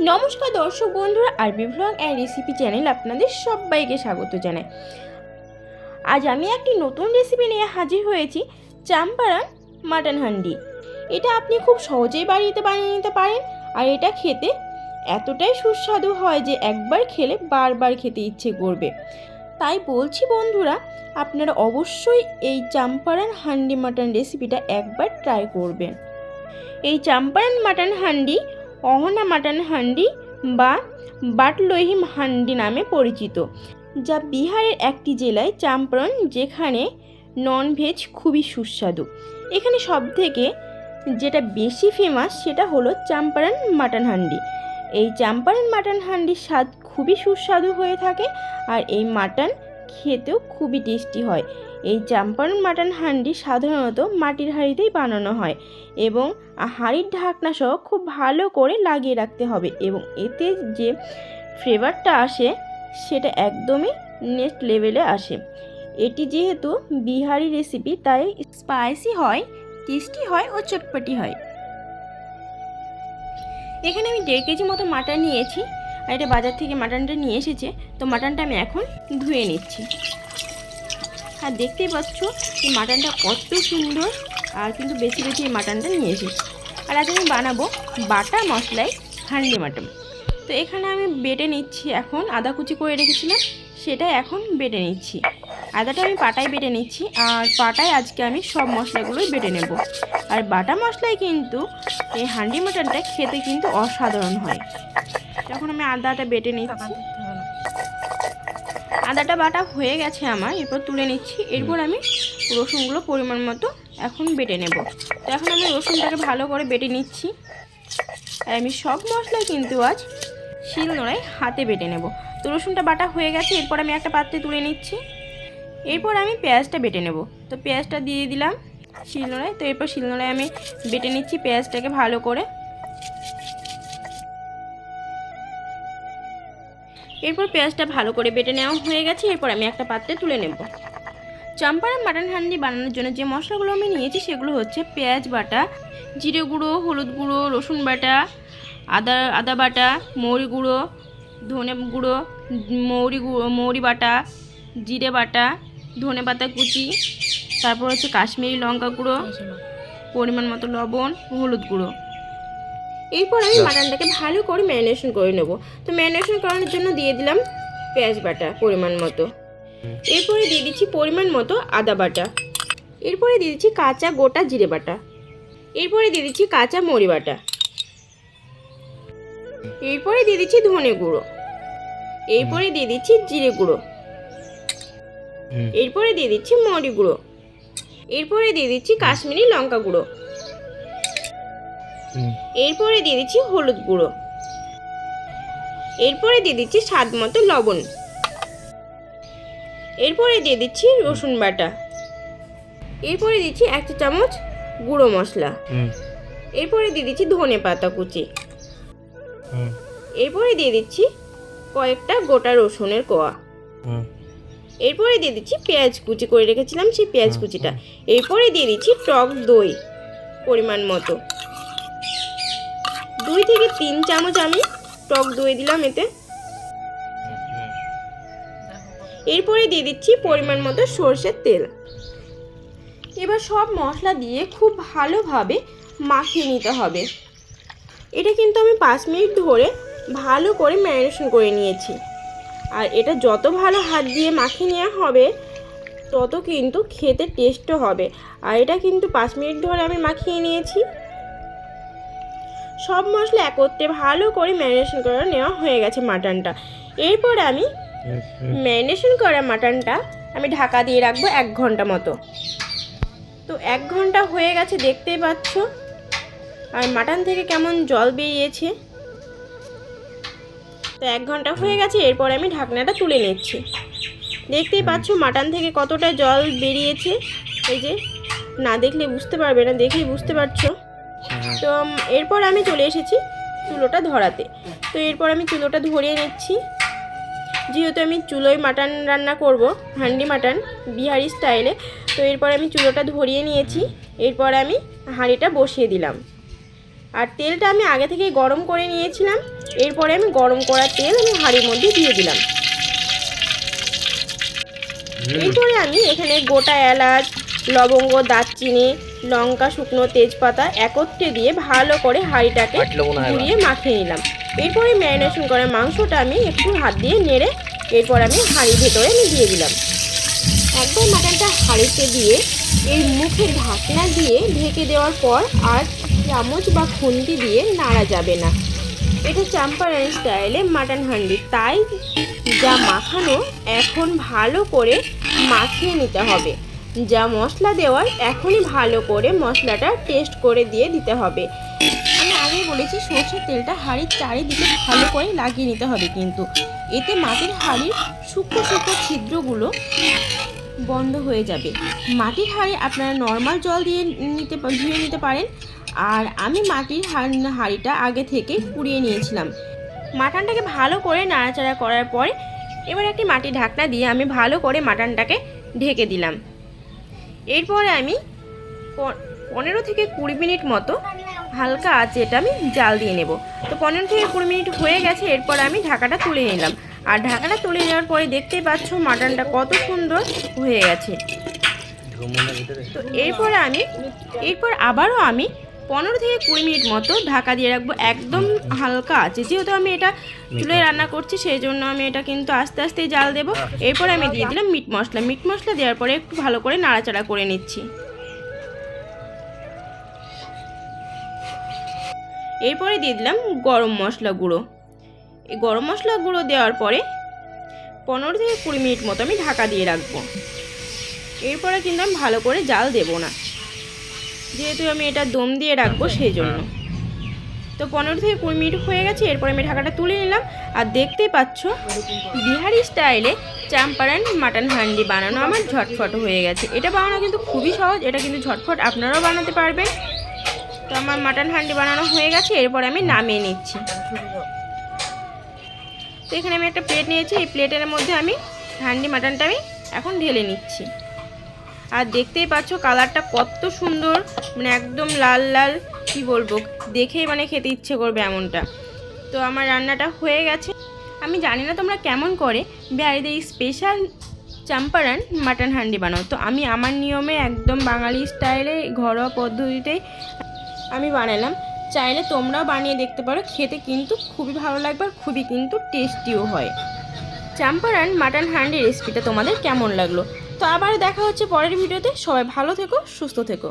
নমস্কার দর্শক বন্ধুরা, আরবি ভ্লগ অ্যান্ড রেসিপি চ্যানেল আপনাদের সবাইকে স্বাগত জানাই। আজ আমি একটি নতুন রেসিপি নিয়ে হাজির হয়েছি চাম্পারান মাটন হান্ডি। এটা আপনি খুব সহজেই বাড়িতে বানিয়ে নিতে পারেন, আর এটা খেতে এতটাই সুস্বাদু হয় যে একবার খেলে বারবার খেতে ইচ্ছে করবে। তাই বলছি বন্ধুরা, আপনারা অবশ্যই এই চাম্পারান হান্ডি মাটন রেসিপিটা একবার ট্রাই করবেন। এই চাম্পারান মাটন হান্ডি অহনা মাটন হান্ডি বা বাটলোহিম হান্ডি নামে পরিচিত, যা বিহারের একটি জেলায় চাম্পারন যেখানে ননভেজ খুবই সুস্বাদু। এখানে সব থেকে যেটা বেশি ফেমাস সেটা হলো চাম্পারন মাটন হান্ডি। এই চাম্পারন মাটন হান্ডির স্বাদ খুবই সুস্বাদু হয়ে থাকে আর এই মাটন খেতেও খুবই টেস্টি হয়। এই চাম্পারন মাটন হান্ডি সাধারণত মাটির হাঁড়িতেই বানানো হয় এবং হাঁড়ির ঢাকনা সহ খুব ভালো করে লাগিয়ে রাখতে হবে এবং এতে যে ফ্লেভারটা আসে সেটা একদমই নেক্সট লেভেলে আসে। এটি যেহেতু বিহারি রেসিপি, তাই স্পাইসি হয়, টেস্টি হয় ও চটপটি হয়। এখানে আমি দেড় কেজি মতো মাটন নিয়েছি আর এটা বাজার থেকে মাটনটা নিয়ে এসেছে, তো মাটনটা আমি এখন ধুয়ে নিচ্ছি। আর দেখতেই পাচ্ছ এই মাটনটা কত সুন্দর। আর কিন্তু বেশি বেশি এই মাটনটা নিয়ে এসেছি। আর আজ আমি বানাবো বাটা মশলায় হান্ডি মাটন। তো এখানে আমি বেটে নিচ্ছি এখন আদা কুচি করে রেখেছিলাম, সেটা এখন বেটে নিচ্ছি। আদাটা আমি পাটায় বেটে নিচ্ছি, আর পাটায় আজকে আমি সব মশলাগুলোই বেটে নেব। আর বাটা মশলায় কিন্তু এই হান্ডি মাটনটা খেতে কিন্তু অসাধারণ হয়। তখন আমি আদাটা বেটে নিচ্ছি আদাটা বাটা হয়ে গেছে আমার, এরপর তুলে নিচ্ছি। এরপর আমি রসুনগুলো পরিমাণ মতো এখন বেটে নেব। তো এখন আমি রসুনটাকে ভালো করে বেটে নিচ্ছি। আর আমি সব মশলা কিন্তু আজ শিল নোড়ায় হাতে বেটে নেব। তো রসুনটা বাটা হয়ে গেছে, এরপর আমি একটা পাত্রে তুলে নিচ্ছি। এরপর আমি পেঁয়াজটা বেটে নেব। তো পেঁয়াজটা দিয়ে দিলাম শিল শিলনোড়ায় তো এরপর শিল শিলনোড়ায় আমি বেটে নিচ্ছি পেঁয়াজটাকে ভালো করে। এরপর পেঁয়াজটা ভালো করে বেটে নেওয়া হয়ে গেছে, এরপর আমি একটা পাত্রে তুলে নেব। চাম্পারান মাটন হান্ডি বানানোর জন্য যে মশলাগুলো আমি নিয়েছি, সেগুলো হচ্ছে পেঁয়াজ বাটা, জিরে গুঁড়ো, হলুদ গুঁড়ো, রসুন বাটা, আদা আদা বাটা, মৌরি গুঁড়ো, ধনে গুঁড়ো, মৌরি গুঁড়ো, মৌরি বাটা, জিরে বাটা, ধনে পাতা কুচি, তারপর হচ্ছে কাশ্মীরি লঙ্কা গুঁড়ো, পরিমাণ মতো লবণ, হলুদ গুঁড়ো। এরপর আমি মাটনটাকে ভালো করে ম্যারিনেশন করে নেব। তো ম্যারিনেশন করানোর জন্য দিয়ে দিলাম পেঁয়াজ বাটা পরিমাণ মতো। এরপরে দিয়ে দিচ্ছি পরিমাণ মতো আদা বাটা। এরপরে দিয়ে দিচ্ছি কাঁচা গোটা জিরে বাটা। এরপরে দিয়ে দিচ্ছি কাঁচা মরি বাটা। এরপরে দিয়ে দিচ্ছি ধনে গুঁড়ো। এরপরে দিয়ে দিচ্ছি জিরে গুঁড়ো। এরপরে দিয়ে দিচ্ছি মরি গুঁড়ো। এরপরে দিয়ে দিচ্ছি কাশ্মীরি লঙ্কা গুঁড়ো। এরপরে দিয়ে দিচ্ছি হলুদ গুঁড়ো। এরপরে দিয়ে দিচ্ছি স্বাদ মতো লবণ। এরপরে দিয়ে দিচ্ছি রসুন বাটা। এরপরে দিচ্ছি এক চা চামচ গুঁড়ো মশলা। এরপরে দিয়ে দিচ্ছি ধনে পাতা কুচি। এরপরে দিয়ে দিচ্ছি কয়েকটা গোটা রসুনের কোয়া। এরপরে দিয়ে দিচ্ছি পেঁয়াজ কুচি করে রেখেছিলাম সেই পেঁয়াজ কুচিটা। এরপরে দিয়ে দিচ্ছি টক দই পরিমাণ মতো। দুই থেকে তিন চামচ আমি টক দই দিলাম এতে। এরপরে দিয়ে দিচ্ছি পরিমাণ মতো সর্ষের তেল। এবার সব মশলা দিয়ে খুব ভালোভাবে মাখিয়ে নিতে হবে। এটা কিন্তু আমি পাঁচ মিনিট ধরে ভালো করে ম্যারিনেশন করে নিয়েছি। আর এটা যত ভালো হাত দিয়ে মাখিয়ে নেওয়া হবে, তত কিন্তু খেতে টেস্টও হবে। আর এটা কিন্তু পাঁচ মিনিট ধরে আমি মাখিয়ে নিয়েছি। সব মশলা একত্রে ভালো করে ম্যারিনেশন করে নেওয়া হয়ে গেছে মাটনটা। এরপর আমি ম্যারিনেশন করা মাটনটা আমি ঢাকা দিয়ে রাখব এক ঘণ্টা মতো। তো এক ঘণ্টা হয়ে গেছে দেখতেই পাচ্ছ। আর মাটন থেকে কেমন জল বেরিয়েছে। তো এক ঘণ্টা হয়ে গেছে এরপর আমি ঢাকনাটা তুলে নিচ্ছি। দেখতেই পাচ্ছ মাটন থেকে কতটা জল বেরিয়েছে। এই যে না দেখলে বুঝতে পারবে না দেখলেই বুঝতে পারছ। তো এরপর আমি চলে এসেছি চুলোটা ধরাতে। তো এরপর আমি চুলোটা ধরিয়ে নিচ্ছি। যেহেতু আমি চুলোয় মাটন রান্না করব হান্ডি মাটন বিহারি স্টাইলে তো এরপর আমি চুলোটা ধরিয়ে নিয়েছি। এরপর আমি হাঁড়িটা বসিয়ে দিলাম। আর তেলটা আমি আগে থেকেই গরম করে নিয়েছিলাম। এরপরে আমি গরম করা তেল আমি হাঁড়ির মধ্যে দিয়ে দিলাম। এরপরে আমি এখানে গোটা এলাচ লবঙ্গ দারচিনি লঙ্কা শুকনো তেজপাতা একত্রে দিয়ে ভালো করে হাঁড়িটাকে ঘুরিয়ে মাখিয়ে নিলাম। এরপরে ম্যারিনেশন করা মাংসটা আমি একটু হাত দিয়ে নেড়ে এরপর আমি হাঁড়ির ভেতরে আমি দিয়ে দিলাম। একবার মাটনটা হাঁড়িতে দিয়ে এর মুখে ঢাকনা দিয়ে ঢেকে দেওয়ার পর আর চামচ বা খুন্তি দিয়ে নাড়া যাবে না। এটা চাম্পারানি স্টাইলে মাটন হান্ডি তাই যা মাখানো এখন ভালো করে মাখিয়ে নিতে হবে। যা মশলা দেওয়ার এখনই ভালো করে মশলাটা টেস্ট করে দিয়ে দিতে হবে। আমি আগেই বলেছি, সর্ষের তেলটা হাঁড়ির চারিদিকে ভালো করে লাগিয়ে নিতে হবে কিন্তু। এতে মাটির হাঁড়ির সূক্ষ্ম সূক্ষ্ম ছিদ্রগুলো বন্ধ হয়ে যাবে। মাটির হাঁড়ি আপনারা নর্মাল জল দিয়ে নিতে ধুয়ে নিতে পারেন। আর আমি মাটির হাঁড়িটা আগে থেকে কুড়িয়ে নিয়েছিলাম। মাটনটাকে ভালো করে নাড়াচাড়া করার পরে এবার একটি মাটির ঢাকনা দিয়ে আমি ভালো করে মাটনটাকে ঢেকে দিলাম। এরপরে আমি পনেরো থেকে কুড়ি মিনিট মতো হালকা আছে এটা আমি জাল দিয়ে নেব। তো পনেরো থেকে কুড়ি মিনিট হয়ে গেছে এরপর আমি ঢাকাটা তুলে নিলাম। আর ঢাকাটা তুলে নেওয়ার পরে দেখতেই পাচ্ছ মাটনটা কত সুন্দর হয়ে গেছে। তো এরপরে আমি এরপর আবারও আমি পনেরো থেকে কুড়ি মিনিট মতো ঢাকা দিয়ে রাখব। একদম হালকা আছে। যেহেতু আমি এটা চুলে রান্না করছি সেই জন্য আমি এটা কিন্তু আস্তে আস্তে জাল দেবো। এরপরে আমি দিয়ে দিলাম মিট মশলা। মিট মশলা দেওয়ার পরে একটু ভালো করে নাড়াচাড়া করে নিচ্ছি। এরপরে দিয়ে দিলাম গরম মশলা গুঁড়ো। এই গরম মশলা গুঁড়ো দেওয়ার পরে পনেরো থেকে কুড়ি মিনিট মতো আমি ঢাকা দিয়ে রাখব। এরপরে কিন্তু আমি ভালো করে জাল দেবো না। যেহেতু আমি এটা দম দিয়ে রাখব সেই জন্য। তো পনেরো থেকে কুড়ি মিনিট হয়ে গেছে এরপরে আমি ঢাকাটা তুলে নিলাম। আর দেখতেই পাচ্ছ বিহারি স্টাইলে চাম্পারান মাটন হান্ডি বানানো আমার ঝটফট হয়ে গেছে। এটা বানানো কিন্তু খুবই সহজ এটা কিন্তু ঝটফট আপনারাও বানাতে পারবেন। তো আমার মাটন হান্ডি বানানো হয়ে গেছে এরপরে আমি নামিয়ে নিচ্ছি। তো এখানে আমি একটা প্লেট নিয়েছি এই প্লেটের মধ্যে আমি হান্ডি মাটনটা আমি এখন ঢেলে নিচ্ছি। আর দেখতেই পাচ্ছ কালারটা কত সুন্দর মানে একদম লাল লাল, কি বলব, দেখেই মানে খেতে ইচ্ছে করবে এমনটা। তো আমার রান্নাটা হয়ে গেছে। আমি জানি না তোমরা কেমন করে, বিহারিদের স্পেশাল চাম্পারান মাটন হান্ডি বানাও। তো আমি আমার নিয়মে একদম বাঙালি স্টাইলে ঘরোয়া পদ্ধতিতেই আমি বানালাম। চাইলে তোমরাও বানিয়ে দেখতে পারো, খেতে কিন্তু খুবই ভালো লাগবে আর খুবই কিন্তু টেস্টিও হয়। চাম্পারান মাটন হান্ডি রেসিপিটা তোমাদের কেমন লাগল? তো আবার দেখা হচ্ছে পরের ভিডিওতে। সবাই ভালো থেকো সুস্থ থেকো।